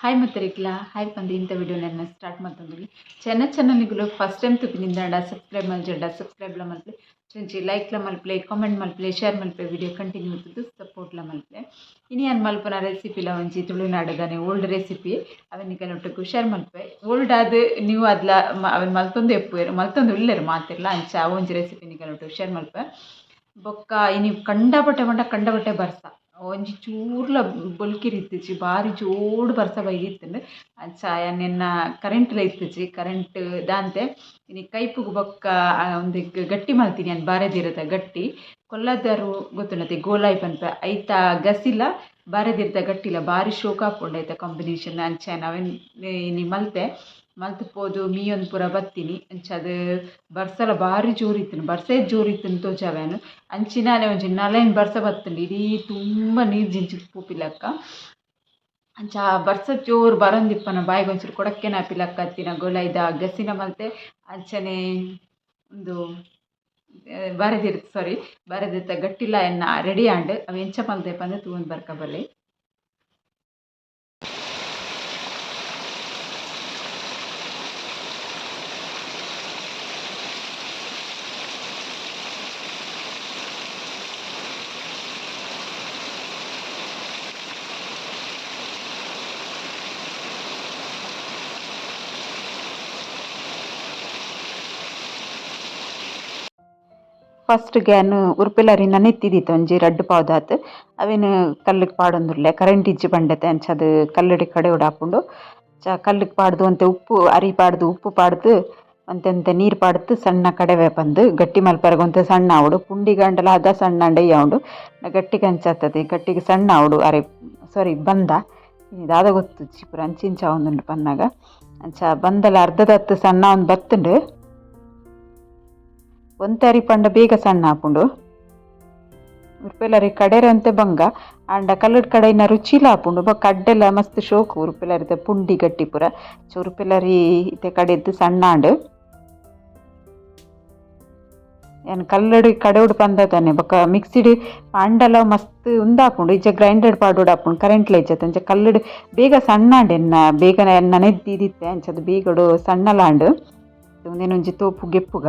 Hi ಮತ್ತರಿಕ್ಲ hi ಬಂದು ಇಂಥ ವಿಡಿಯೋನ ಸ್ಟಾರ್ಟ್ ಮಾಡ್ತಂದಿಲ್ಲ ಚೆನ್ನ ಚಾನಲ್ಗಳು ಫಸ್ಟ್ ಟೈಮ್ ತುಪ್ಪಿನಿಂದ ಸಬ್ಸ್ಕ್ರೈಬ್ ಮಲ್ಜಡ್ಡ ಸಬ್ಸ್ಕ್ರೈಬ್ಲ ಮಲ್ಪೆ ಚುಂಚಿ ಲೈಕ್ಲ ಮಲ್ಪಲೆ. ಕಾಮೆಂಟ್ ಮಲ್ಪಲೆ ಶೇರ್ ಮಲ್ಪೆ ವಿಡಿಯೋ ಕಂಟಿನ್ಯೂ ಇರ್ತದೆ ಸಪೋರ್ಟ್ಲ ಮಲ್ಪಲೆ. ಇನಿ ಏನು ಮಲ್ಪನ ರೆಸಿಪಿಲ ಒಂಜಿ ತುಳುನಾಡುಗಾನೆ ಓಲ್ಡ್ ರೆಸಿಪಿ ಅವನಿಗೆ ಕೆಲವೊಟ್ಟಕ್ಕೆ ಶೇರ್ ಮಲ್ಪೆ ಓಲ್ಡ್ ಆದ ನೀವು ಅದ್ಲ ಅವನ್ ಮಲ್ತೊಂದು ಎಪ್ಪು ಮಲ್ತೊಂದು ಉಳ್ಳೇರು ಮಾತಿರ್ಲ, ಅಂಚ ಆ ಒಂಜಿ ರೆಸಿಪಿನಿ ಕೆಲವೊಟ್ಟಿಗೆ ಶೇರ್ ಮಲ್ಪೆ ಬೊಕ್ಕ ಇನಿ ಕಂಡಪಟ್ಟೆ ಕಂಡ ಬಟ್ಟೆ ಬರ್ಸ. ಒಂಜಿ ಚೂರ್ಲ ಬೊಲ್ಕಿರ್ ಇತ್ತಿಜಿ ಬಾರಿ ಜೋಡು ಬರ್ಸ ಬೈದಿತ್ತುಂಡು. ಅಂಚ ಕರೆಂಟ್ ಕರೆಂಟ್ಲ ಇತ್ತಿಜಿ ಕರೆಂಟ್ ದಾಂತೆ. ಇನಿ ಕೈಪುಗು ಬೊಕ್ಕ ಒಂದು ಗಟ್ಟಿ ಮಲ್ತೀನಿ ಅನ್ ಬಾರೆದಿರದ ಗಟ್ಟಿ. ಕೊಲ್ಲದರು ಗೊತ್ತುಂಡತೆ ಗೋಲಾಯಿ ಪನ್ಪ ಐತ ಗಸಿಲ, ಬಾರೆದಿರ್ದ ಗಟ್ಟಿಲ ಬಾರಿ ಶೋಕ್ ಆಪುಂಡು ಐತ ಕಾಂಬಿನೇಷನ್ ಅಂಚ ನಾವೇನು ಇನಿ ಮಲ್ತೆ. ಮಲ್ತುಪ್ಪೋದು ಮೀಯೊಂದು ಪೂರ ಬತ್ತೀನಿ ಅಂಚಾದ್ ಬರ್ಸಲ ಬಾರಿ ಜೋರು ಇತ್ತು ಬರ್ಸೇ ಜೋರು ಇತ್ತಿನ ತೋಜಾವೇನು ಅಂಚಿನಾಲೆ ಒಂಜಿ ನಲೈನ್ ಬರ್ಸ ಬತ್ತುಂಡು, ಇಡೀ ತುಂಬ ನೀರು ಜಿಂಚಿ ಪೂಪಿಲಕ್ಕ. ಅಂಚ ಬರ್ಸ ಜೋರು ಬರೊಂದಿಪ್ಪನ ಬಾಯಿಗೆ ಒಂಚೂರು ಕೊಡಕ್ಕೆನ ಪಿಲಕ್ಕ ಅತ್ತಿನ ಗೊಲೈದ ಗಸಿನ ಮಲ್ತೆ. ಅಂಚನೆ ಒಂದು ಬರೆದಿರುತ್ತೆ ಸಾರಿ ಬರೆದಿರ್ತ ಗಟ್ಟಿಲ್ಲ ಎನ್ನ ರೆಡಿ ಆಂಡ್ ಅವು ಎಂಚ ಮಲ್ತೆ ಪಂದ್ ತೂವೊಂದು ಬರ್ಕ ಬಲ್ಲಿ. ಫಸ್ಟ್ ಗ್ಯಾನ್ ಉರ್ಪಿಲರಿನ ನೆತ್ತಿದಿತ್ತು, ಒಂಜಿ ರಡ್ಡ್ ಪಾವುದಾತ್. ಅವೆನ್ ಕಲ್ಲುಗ್ ಪಾಡೊಂದುಲ್ಲೆ ಕರೆಂಟ್ ಇಜ್ಜಿ ಬಂಡತೆ ಅಂಚಾದ್ ಕಲ್ಲಡಿ ಕಡೆ ಆಪುಂಡು ಚ ಕಲ್ಲುಗ್ ಪಾಡ್ದು ಒಂತೆ ಉಪ್ಪು, ಅರಿ ಪಾಡ್ದು ಉಪ್ಪು ಪಾಡ್ದು, ಒಂತೆ ಒಂತೆ ನೀರು ಪಾಡ್ದು ಸಣ್ಣ ಕಡೆವೆ ಪಂದ್ ಗಟ್ಟಿ ಮಲ್ಪರೆಗ್ ಒಂತೆ ಸಣ್ಣ ಆವಡು. ಪುಂಡಿ ಗಂಡಲ ಹದ ಸಣ್ಣ ಉಂಡು ಗಟ್ಟಿಗೆ ಅಂಚಾತದೆ ಗಟ್ಟಿಗೆ ಸಣ್ಣ ಆವಡು. ಅರೆ ಸಾರಿ ಬಂದ. ದಾದ ಗೊತ್ತು ಚಿಪುರ ಅಂಚಿಂಚ ಒಂದುಂಡು ಪನ್ನಾಗ ಅಂಚ ಬಂದಲ ಅರ್ಧದತ್ತು ಸಣ್ಣ ಒಂದು ಬತ್ತುಂಡು. ಒಂತರಿ ಪಂಡ ಬೇಗ ಸಣ್ಣ ಆಪುಂಡು ಉರ್ಪೆಲರಿ ಕಡೆರೆ ಅಂತೆ ಬಂಗ ಆಂಡ ಕಲ್ಲಡ್ ಕಡೆಯಿನ ರುಚಿಲ ಆಪುಂಡು ಬೊಕ್ಕ ಅಡ್ಡೆಲ ಮಸ್ತ್ ಶೋಕು ಉರ್ಪೆಲರಿದ ಪುಂಡಿ ಗಟ್ಟಿ ಪೂರ. ಚ ಉರ್ಪೆಲರಿ ಇತ್ತೆ ಕಡೆದ್ದು ಸಣ್ಣ ಆಂಡ್. ಕಲ್ಲಡಿ ಕಡೆವುಡು ಪಂದದನೆ. ಬೊಕ ಮಿಕ್ಸಿಡ್ ಪಾಂಡಲ ಮಸ್ತ್ ಉಂದಾಪುಂಡು ಇಜ್ಜ ಗ್ರೈಂಡೆಡ್ ಪಾಡೋಡು ಆಪುಂಡು ಕರೆಂಟ್ ಇಜ್ಜತೆ ಅಂಚ ಕಲ್ಲಡಿ ಬೇಗ ಸಣ್ಣ ಆಂಡ್ ಎನ್ನ ಬೇಗ ಎನ್ನ ನೆದ್ದಿದಿತ್ತೆ ಅಂಚದು ಬೇಗಡು ಸಣ್ಣಲಾಂಡ್ ಒಂದೇನೊಂಜಿ ತೋಪು ಗೆಪ್ಪುಗ.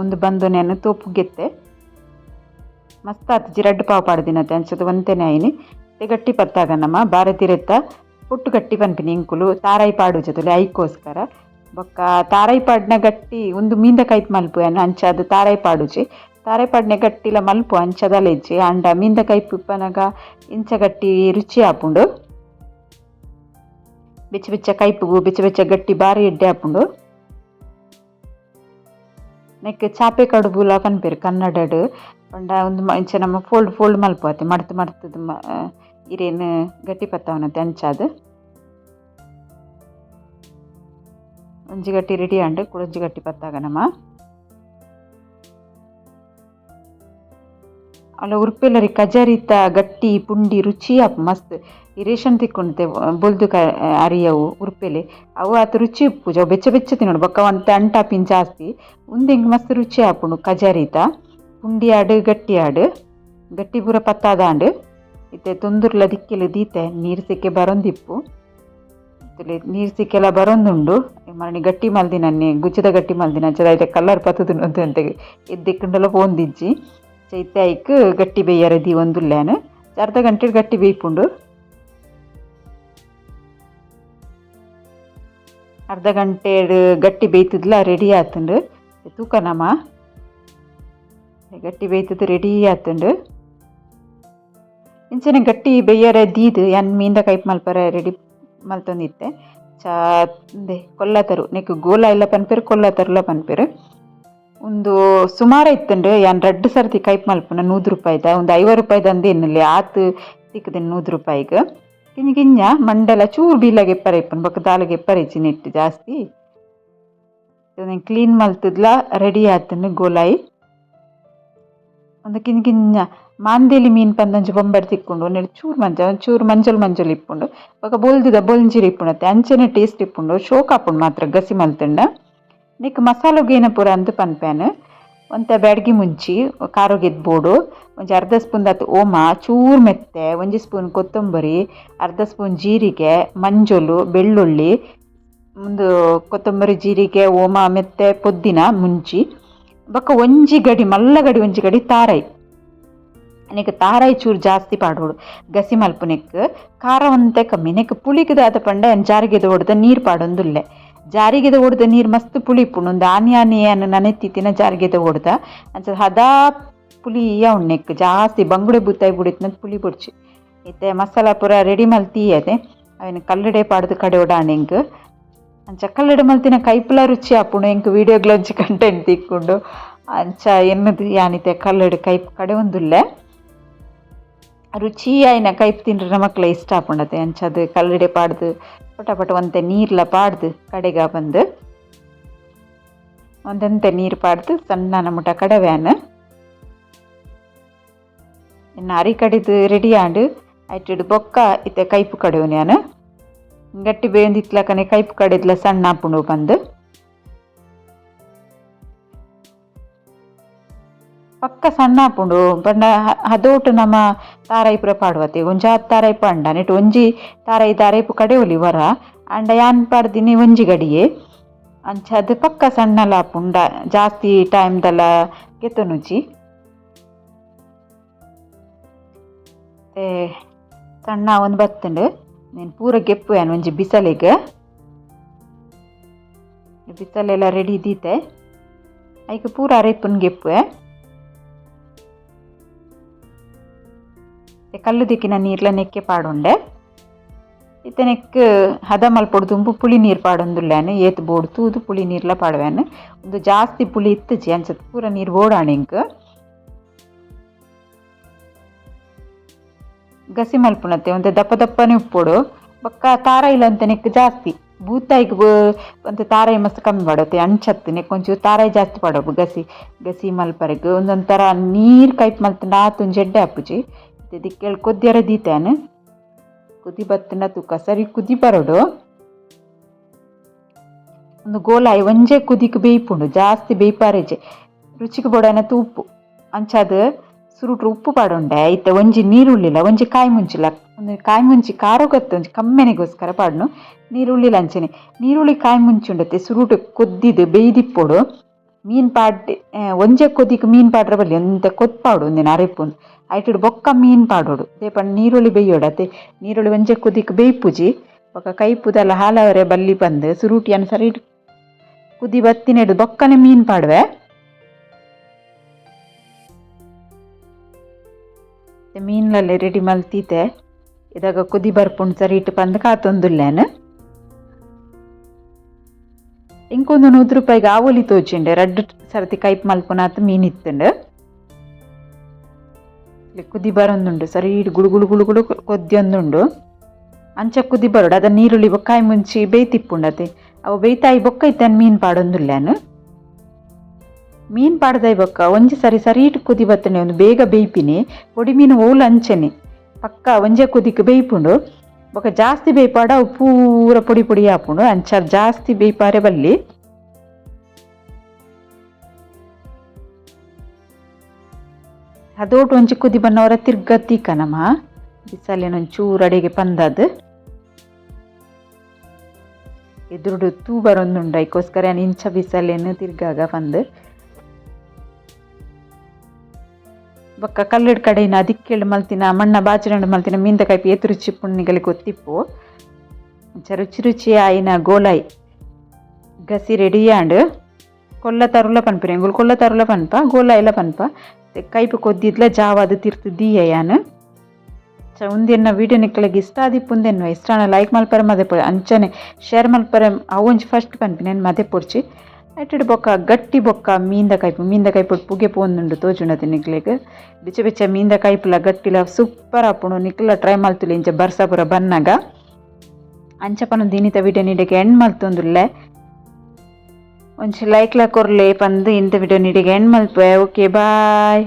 ಒಂದು ಬಂದು ನೆನ ತೋಪು ಗೆತ್ತೆ ಮಸ್ತ್ ಆತು ಜಿರಡ್ ಪಾವು ಪಾಡ್ದಿನತೆ ಅಂಚದು ಒಂತೆನೆ ಆಯ್ನಿ. ಗಟ್ಟಿ ಪತ್ತಾಗನಮ್ಮ ಬಾರತಿರೆತ್ತ ಪುಟ್ಟು ಗಟ್ಟಿ ಪನ್ಪಿನಿ ಇಂಕುಲು ತಾರಾಯಿ ಪಾಡು ಜೊತೆ ಐಕೋಸ್ಕರ. ಬೊಕ್ಕ ತಾರಾಯಿ ಪಾಡ್ನ ಗಟ್ಟಿ ಒಂದು ಮೀಂದ ಕೈಪ್ ಮಲ್ಪು ಏನು ಅದು ತಾರಾಯಿ ಪಾಡುಜಿ ತಾರಾಯಿ ಪಾಡ್ನೆ ಗಟ್ಟಿಲ ಮಲ್ಪು ಅಂಚದಲೆಜ್ಜಿ ಅಂಡ ಮೀಂದ ಕೈಪ್ ಇಂಚ ಗಟ್ಟಿ ರುಚಿ ಆಪುಂಡು. ಬೆಚ್ಚ ಬೆಚ್ಚ ಕೈಪುಗು ಬೆಚ್ಚ ಬೆಚ್ಚ ಗಟ್ಟಿ ಬಾರಿ ಎಡ್ಡೆ ಆಪುಂಡು. ನೆಕ್ ಚಾಪೆ ಕಡುಬುಲ ಪನ್ಪೆರ್ ಕನ್ನಡಡ್ ಪಂಡ ಒಂದು ಇಂಚ ನಮ್ಮ ಫೋಲ್ಡ್ ಫೋಲ್ಡ್ ಮಲ್ಪುವತ್ತೆ ಮಡ್ತ್ ಮಡ್ತದ್ ಇರೇನ್ ಗಟ್ಟಿ ಪತ್ತವನತೆ ಅಂಚಾದ್ ಒಂಜಿ ಗಟ್ಟಿ ರೆಡಿ ಆಂಡ್ ಕುಡೊಂಜಿ ಗಟ್ಟಿ ಪತ್ತಾಗ ನಮ್ಮ ಅಲ್ಲ ಉರ್ಪೆಲ್ಲರಿ ಕಜಾರಿತ, ಗಟ್ಟಿ, ಪುಂಡಿ, ರುಚಿ ಆಪು ಮಸ್ತ್. ಇರೇಷನ್ ರೇಷನ್ ತಿಕ್ಕೊಂಡೆ ಬೊಲ್ದು ಕ, ಅರಿಯವು ಉರ್ಪೆಲೆ ಅವು ಆತ ರುಚಿ ಪೂಜೆ, ಅವು ಬೆಚ್ಚ ಬೆಚ್ಚ ತಿನ್ನೋಡು ಬೊಕ್ಕ ಒಂತೆ ಅಂಟಾಪಿನ್ ಜಾಸ್ತಿ ಉಂದೆಂಗ್ ಮಸ್ತ್ ರುಚಿ ಆಪುಂಡು ಕಜಾರಿತ, ಪುಂಡಿ ಆಡು ಗಟ್ಟಿ ಆಡು ಗಟ್ಟಿ ಪೂರ ಪತ್ತಾದಾಂಡ್ ಇತ್ತೆ ತೊಂದುರ್ಲ ದಿಕ್ಕೆಲ ದೀತೆ, ನೀರು ಸಿಕ್ಕೆ ಬರೊಂದಿಪ್ಪು. ನೀರು ಸಿಕ್ಕೆಲ್ಲ ಬರೊಂದುಂಡು. ಮರಣಿ ಗಟ್ಟಿ ಮಲ್ದಿನ ಗುಜ್ಜದ ಗಟ್ಟಿ ಮಲ್ದಿನ ಅಂಚದ ಐತೆ ಕಲ್ಲರ್ ಪತ್ತುದು ಅಂತ ಎದ್ದೆಕ್ಕಂಡೆಲ್ಲ ಪೋಂದಿಜ್ಜಿ ಚೈತೆ ಗಟ್ಟಿ ಬೇಯ್ಯರ ದಿ ಒಂದುಲ್ಲೇನು ಅರ್ಧ ಗಂಟೆ ಗಟ್ಟಿ ಬೇಯ್ಪುಂಡು ಅರ್ಧ ಗಂಟೆ ಗಟ್ಟಿ ಬೇಯ್ತದ್ಲ ರೆಡಿ ಆತುಂಡು. ತೂಕನಮ್ಮ ಗಟ್ಟಿ ಬೇಯ್ತದ ರೆಡಿ ಆತುಂಡು. ಇಂಚನೆ ಗಟ್ಟಿ ಬೇಯ್ಯರ ದೀದ್ ಎನ್ ಮೀಂದ ಕೈಪ್ ಮಲ್ಪರ ರೆಡಿ ಮಲ್ತೊಂದಿತ್ತೆ. ಚಾ ಕೊಲ್ಲತರು. ನೆಕ್ ಗೋಲ ಎಲ್ಲ ಪನ್ಪೆರ್, ಕೊಲ್ಲತರುಲ ಪನ್ಪೆರ್. ಒಂದು ಸುಮಾರು ಇತ್ತಂಡು ಏನು ರಡ್ಡ್ ಸರ್ತಿ ಕೈಪ್ ಮಲ್ಪುನ ನೂರು ರೂಪಾಯಿದ, ಒಂದು ಐವತ್ತು ರೂಪಾಯಿದ ಅಂದ್ ಎನ್ನಲೆ ಆತ್ ತಿಕ್ಕದೇನು ನೂರು ರೂಪಾಯಿಗೆ. ಗಿಂಜ ಗಿಂಜ ಮಂಡಲ ಚೂರು ಬೀಲಾಗೆ ಎಪ್ಪರ ಇಪ್ಪನ್ ಬೊಕ್ಕ ದಾಲಿಗೆ ಎಪ್ಪರ ಇಚ್ಚಿ ನೆಟ್ಟು ಜಾಸ್ತಿ. ಕ್ಲೀನ್ ಮಲ್ತದ್ಲ ರೆಡಿ ಆತನು ಗೋಲಾಯಿ. ಒಂದು ಕಿಂಜ ಕಿಂಜ ಮಾಂದೇಲಿ ಮೀನು ಪಂದಂಜು ಬೊಂಬರ್ ತಿಕ್ಕೊಂಡು ಒಂದೆರಡು ಚೂರು ಮಂಜ ಒಂಚೂರು ಮಂಜಲ್ ಮಂಜಲ್ ಇಪ್ಪುಂಡು. ಬೊಕ ಬೊಲ್ದಿದ ಬೋಲ್ಜಿರಿ ಇಪ್ಪುಣತ್ತೆ ಅಂಚೆನೆ ಟೇಸ್ಟ್ ಇಪ್ಪುಂಡು, ಶೋಕ್ ಆಪುಂಡು ಮಾತ್ರ ಗಸಿ ಮಲ್ತಂಡ. ನೆಕ್ ಮಸಾಲೊಗೇನ ಪೂರ ಅಂತ ಪನ್ಪೇನ್ ಒಂತೆ ಬ್ಯಾಡ್ಗಿ ಮುಂಚಿ ಖಾರ ಬೋಡು ಒಂಜಿ ಅರ್ಧ ಸ್ಪೂನ್ ದಾತ್ ಓಮ ಚೂರು ಮೆತ್ತೆ ಒಂಜಿ ಸ್ಪೂನ್ ಕೊತ್ತಂಬರಿ ಅರ್ಧ ಸ್ಪೂನ್ ಜೀರಿಗೆ ಮಂಜೊಲು ಬೆಳ್ಳುಳ್ಳಿ ಒಂದು ಕೊತ್ತಂಬರಿ ಜೀರಿಗೆ ಓಮ ಮೆತ್ತೆ ಪೊದ್ದಿನ ಮುಂಚಿ ಬೊಕ್ಕ ಒಂಜಿ ಗಡಿ ಮಲ್ಲ ಗಡಿ ಒಂಜಿ ಗಡಿ ತಾರಾಯಿ ನೆಕ್ ತಾರಾಯಿ ಚೂರು ಜಾಸ್ತಿ ಪಾಡೋಡು ಗಸಿ ಮಲ್ಪುನೆಕ್ ಖಾರ ಒಂತೆ ಕಮ್ಮಿ ನೆಕ್ ಪುಳಿಗದಾದ ಪಂಡ ಜಾರಿಗೆದ ಹೊಡೆದ ನೀರು ಪಾಡೊಂದುಲ್ಲೆ ಜಾರಿಗೆದ ಹೊಡೆದ ನೀರು ಮಸ್ತ್ ಪುಳಿ ಇಪ್ಪುಂಡು. ಒಂದು ಆನಿ ಆನೆ ಅನ್ನು ನನೆತ್ತಿತ್ತಿನ ಜಾರಿಗೆದ ಹೊಡೆದ ಅಂಚ ಹದಾ ಪುಳಿ ಉಣ್ಣೆಕ್, ಜಾಸ್ತಿ ಬಂಗುಡೆ ಬುತ್ತಾಯಿ ಬುಡಿತ್ನ ಪುಳಿ ಬುಡ್ಚಿ. ಇತ್ತೆ ಮಸಾಲ ಪೂರ ರೆಡಿ ಮಲ್ತೀಯದೆ ಅವಿನ ಕಲ್ಲಡೆ ಪಾಡ್ದು ಕಡೆ ಒಡಾಣೆಂಗ್. ಅಂಚ ಕಲ್ಲಡೆ ಮಲ್ತಿನ ಕೈಪುಲ ರುಚಿ ಆಪುಂಡು. ಎಂಕ್ ವೀಡಿಯೋಗ್ಲೊಂಚಿ ಕಂಟೆಂಟ್ ತಿಕ್ಕೊಂಡು. ಅಂಚ ಎನ್ನದು ಯಾನಿತೆ ಕಲ್ಲಡೆ ಕೈ, ಕಡೆ ಒಂದುಲ್ಲೆ. ರುಚಿ ಆಯ್ನ ಕೈಪ್ ತಿಂಡ್ರೆ ಮಕ್ಳ ಇಷ್ಟ ಆಪುಂಡತೆ ಅಂಚದು ಕಲ್ಲಡೆ ಪಾಡ್ದು, ಪಟ ಪಟ ಒಂತೆ ನೀರ್ಲ ಪಾಡ್ದು, ಕಡೆಗ ಬಂದು ಒಂದಂತೆ ನೀರು ಪಾಡ್ದು ಸಣ್ಣ ನಮ್ಮಟ ಕಡವ್ಯಾನ್. ಇನ್ನು ಅರಿ ಕಡಿದು ರೆಡಿ ಆಂಡು, ಐಟಿಡು ಬೊಕ್ಕ ಇತ್ತೆ ಕೈಪು ಕಡೆವು ನಾನು ಗಟ್ಟಿ ಬೇಯೊಂದಿತ್ಲಕನೆ ಕೈಪು ಕಡಿದ್ಲ ಸಣ್ಣ ಆಪುಂಡು ಬಂದು. ಪಕ್ಕ ಸಣ್ಣ ಆಪುಂಡು ಪಂಡ ಹದೋಟು ನಮ್ಮ ತಾರೈಪುರ ಪುರ ಪಾಡುವತ್ತೆ ಒಂಜಿ ಹತ್ತು ತಾರೈಪು ಅಂಡ ನೆಟ್ ಒಂಜಿ ತಾರಾಯಿ ತಾರೈಪು ಕಡೆ ಒಲಿ ವರ ಅಂಡ ಯಾನ್ ಪಾಡ್ದಿನಿ ಒಂಜಿ ಗಡಿಯೇ. ಅಂಚ ಅದು ಪಕ್ಕ ಸಣ್ಣಲ ಆಪುಂಡ ಜಾಸ್ತಿ ಟೈಮ್ದಲ್ಲ ಗೆತ್ತನುಜಿ ಮತ್ತೆ ಸಣ್ಣ ಒಂದು ಬತ್ತಂಡು, ನೀನು ಪೂರ ಗೆಪ್ಪು ಏನು ಒಂಜಿ ಬಿಸಲಿಗೆ. ಬಿಸಲೆಲ್ಲ ರೆಡಿ ಇದ್ದೀತೆ ಐಕೆ ಪೂರ ಅರೆಪ್ಪನ್ ಗೆಪ್ಪು ಕಲ್ಲು ದಿಕ್ಕಿನ ನೀರ್ಲ ನೆಕ್ಕೆ ಪಾಡುಂಡೆ. ಇತ್ತೆ ನೆಕ್ ಹದ ಮಲ್ಪೊಡು ತುಂಬು ಪುಳಿ ನೀರು ಪಾಡೊಂದುಲ್ಲೇನು, ಏತ್ ಬೋಡು ತೂದು ಪುಳಿ ನೀರ್ಲ ಪಾಡುವೇನು. ಒಂದು ಜಾಸ್ತಿ ಪುಳಿ ಇತ್ತಜಿ ಅಂಚತ್ ಪೂರ ನೀರು ಓಡಾಣಿಂಕ್ ಗಸಿ ಮಲ್ಪುನತ್ತೆ ಒಂದು ದಪ್ಪ ದಪ್ಪನೆ ಉಪ್ಪೊಡು ಬೊಕ್ಕ ತಾರಾಯಿಲ ಅಂತ ನೆಕ್ ಜಾಸ್ತಿ. ಬೂತಾಯಿಗ್ ಒಂದು ತಾರಾಯಿ ಮಸ್ತ್ ಕಮ್ಮಿ ಪಡತ್ತೆ, ಅಂಚತ್ತು ನೆಕ್ ಒಂಚೂರು ತಾರಾಯಿ ಜಾಸ್ತಿ ಪಾಡೋಬು ಗಸಿ. ಗಸಿ ಮಲ್ಪರೆಗ್ ಒಂದೊಂಥರ ನೀರು ಕೈಪ್ ಮಲ್ತಂಡ ಆತೊಂದು ಜಡ್ಡೆ ಅಪ್ಪುಜಿ. ದಿಕ್ಕೇಳಿ ಕುದ್ದಿಯರ ದೀತೇನು. ಕುದಿ ಬತ್ತಿನ ತೂಕ. ಸರಿ ಕುದಿ ಬರೋಡು ಒಂದು ಗೋಲಾಯಿ ಒಂಜೆ ಕುದಿಕ್ ಬೇಯ್ಪುಂಡು. ಜಾಸ್ತಿ ಬೇಯ್ಪಾರೇಜೆ ರುಚಿಗೆ ಬೋಡನ ಉಪ್ಪು. ಅಂಚಾದ ಸುರುಟ್ರು ಉಪ್ಪು ಪಾಡುಂಡೆ. ಐತೆ, ಒಂಜಿ ನೀರುಳ್ಳಿಲ್ಲ, ಒಂಜಿ ಕಾಯಿ ಮುಂಚಿಲ್ಲ ಒಂದು ಕಾಯಿ ಮುಂಚಿ ಕಾರು ಗೊತ್ತ ಒಂಜಿ ಕಮ್ಮೆನೆಗೋಸ್ಕರ ಪಾಡ್ನು. ನೀರುಳ್ಳಿಲ್ಲ ಅಂಚನೆ. ನೀರುಳ್ಳಿ ಕಾಯಿ ಮುಂಚುಂಡತ್ತೆ ಸುರುಟು ಕೊದ್ದಿದ್ದು, ಬೇಯ್ದಿಪ್ಪೋಡು. ಮೀನು ಪಾಡ್ ಒಂಜೆ ಕೊದಿಕ್ ಮೀನು ಪಾಡ್ರ ಬಲ್ಲಿ ಅಂತ ಕೊತ್ಪಾಡು, ಒಂದಿನ ಅರೆಪುಂಡು. ಐಟುಡು ಬೊಕ್ಕ ಮೀನ್ ಪಾಡೋಡು. ದೇಪಂಡ ನೀರುಳ್ಳಿ ಬೇಯೋಡು. ಅತ್ತೆ ನೀರುಳ್ಳಿ ಒಂಜೆ ಕುದಿಕ್ ಬೇಯ್ಪುಜಿ. ಬೊಕ್ಕ ಕೈ ಪುದಲ ಹಾಲವರೆ ಬಲ್ಲಿ ಬಂದು ಸುರುಟಿಯನ್ನು ಸರಿ ಕುದಿ ಬತ್ತಿನೆಡು ಬೊಕ್ಕನೆ ಮೀನ್ ಪಾಡುವೆ. ಮೀನ್ಲಲ್ಲಿ ರೆಡಿ ಮಲ್ತೀತೆ. ಇದಾಗ ಕುದಿ ಬರ್ಪುಂಡು ಸರಿ ಇಟ್ಟು ಬಂದು ಕಾತೊಂದುಲ್ಲೇನು. ಇಂಕೊಂದು ನೂರು ರೂಪಾಯಿಗೆ ಆವೊಲಿ ತೋಚಿಂಡೆ ರಡ್ಡು ಸರತಿ ಕೈಪ್ ಮಲ್ಪುನಾತ್ ಮೀನು ಕುದಿ ಬರೊಂದುಂಡು ಸರಿ ಗುಳು ಗುಳು ಗುಳು ಗುಳು ಕೊದ್ದೊಂದುಂಡು ಅಂಚ ಕುದಿ ಬರೋಡು ಅದನ್ನ ನೀರುಳ್ಳಿ ಬೊಕ್ಕಾಯಿ ಮುಂಚಿ ಬೇಯ್ತಿಪ್ಪುಂಡತೆ. ಅವು ಬೇಯ್ತಾಯಿ ಬೊಕ್ಕ ಇತ್ತನ್ ಮೀನು ಪಾಡೊಂದುಲ್ಲೇನು? ಮೀನು ಪಾಡ್ದಾಯಿ ಬೊಕ್ಕ, ಒಂಜಿ ಸರಿ ಸರೀಟ್ ಕುದಿ ಬತ್ತನೆ ಒಂದು ಬೇಗ ಬೇಯ್ಪಿನಿ. ಪೊಡಿ ಮೀನು ಓಲು ಅಂಚನೆ. ಪಕ್ಕ ಒಂಜೆ ಕುದಿಕ್ ಬೇಯ್ಪುಂಡು. ಬೊಕ ಜಾಸ್ತಿ ಬೇಯ್ಪಾಡ, ಅವು ಪೂರ ಪೊಡಿ ಪೊಡಿ ಆಪುಂಡು. ಅಂಚ ಜಾಸ್ತಿ ಬೇಯ್ಪಾರೆ ಬಲ್ಲಿ. ಅದೋಟು ಒಂಚಿ ಕುದಿ ಬನ್ನವರ ತಿರ್ಗತಿ ಕನಮ. ಬಿಸಲಿನ ಒಂಚೂರು ಅಡಿಗೆ ಪಂದದ್. ಎದುರುಡು ತೂ ಬರೊಂದುಂಡ ಇಕೋಸ್ಕರ ಇಂಚ ಬಿಸಲೇನು ತಿರ್ಗಾಗ ಪಂದ್. ಬೊಕ್ಕ ಕಲ್ಲಡ್ ಕಡೆಯಿನ ದಿಕ್ಕೆಳು ಮಲ್ತಿನ, ಮಣ್ಣ ಬಾಚಿರಂಡು ಮಲ್ತಿನ ಮೀಂದ ಕೈಪಿ ಎತ್ತು ರುಚಿ ಪುಣ್ಣಿಗಲಿ ಗೊತ್ತಿಪ್ಪು. ಅಂಚ ರುಚಿ ರುಚಿ ಆಯಿನ ಗೋಲಾಯಿ ಗಸಿ ರೆಡಿ ಆಂಡ್ ಕೊಲ್ಲ ತರುಲ ಪನ್ಪಿರಿ, ಎಂಗುಲು ಕೊಲ್ಲ ತರುಲ ಪನ್ಪ ಗೋಲಾಯಿಲ ಪನ್ಪ. ಕೈಪು ಕೊದ್ದಿದ್ಲ ಜಾವಾದ ತಿರ್ತು ದೀಯಯಾನ್ ಚ ಉಂದಿನ ವೀಡಿಯೋ ನಿಕ್ಕಳಿಗೆ ಇಷ್ಟ ಆದಿಪ್ಪುಂದೆನ್ವ ಇಷ್ಟಾನ ಲೈಕ್ ಮಲ್ಪರೆ ಮದೆ ಅಂಚನೆ ಶೇರ್ ಮಲ್ಪರೆ, ಅವೊಂಜಿ ಫಸ್ಟ್ ಪನ್ಪಿನೇನು ಮದೆ ಪೊಡ್ಚಿ ಐಟಡ್ ಬೊಕ್ಕ, ಗಟ್ಟಿ ಬೊಕ್ಕ ಮೀಂದ ಕೈಪು ಮೀಂದ ಕೈಪು ಪುಗೆ ಪೋಂದುಂಡು ತೋಜುಂಡತೆ ನಿಕ್ಲೆಗ್. ಬಿಚ್ಚ ಬಿಚ್ಚ ಮೀಂದ ಕೈಪುಲ ಗಟ್ಟಿಲ ಸೂಪರ್ ಆಪುಂಡು ನಿಕ್ಲ ಟ್ರೈ ಮಲ್ತುಲಿ ಇಂಚ ಬರ್ಸಾಪುರ ಬನ್ನಗ ಅಂಚಪನ ದಿನಿತ ವೀಡಿಯೋ ನೀಡಕ್ಕೆ ಎಂಡ್ ಮಲ್ತೊಂದುಲ್ಲೆ. ಒಂಚ ಲೈಕ್ ಕೊರ್ಲೆ ಪಂದು ಇಂಥ ವಿಡಿಯೋ ನೀಡಿಗೆ ಎಂಡ್ ಮಲ್ಪೆ ಓಕೆ ಬಾಯ್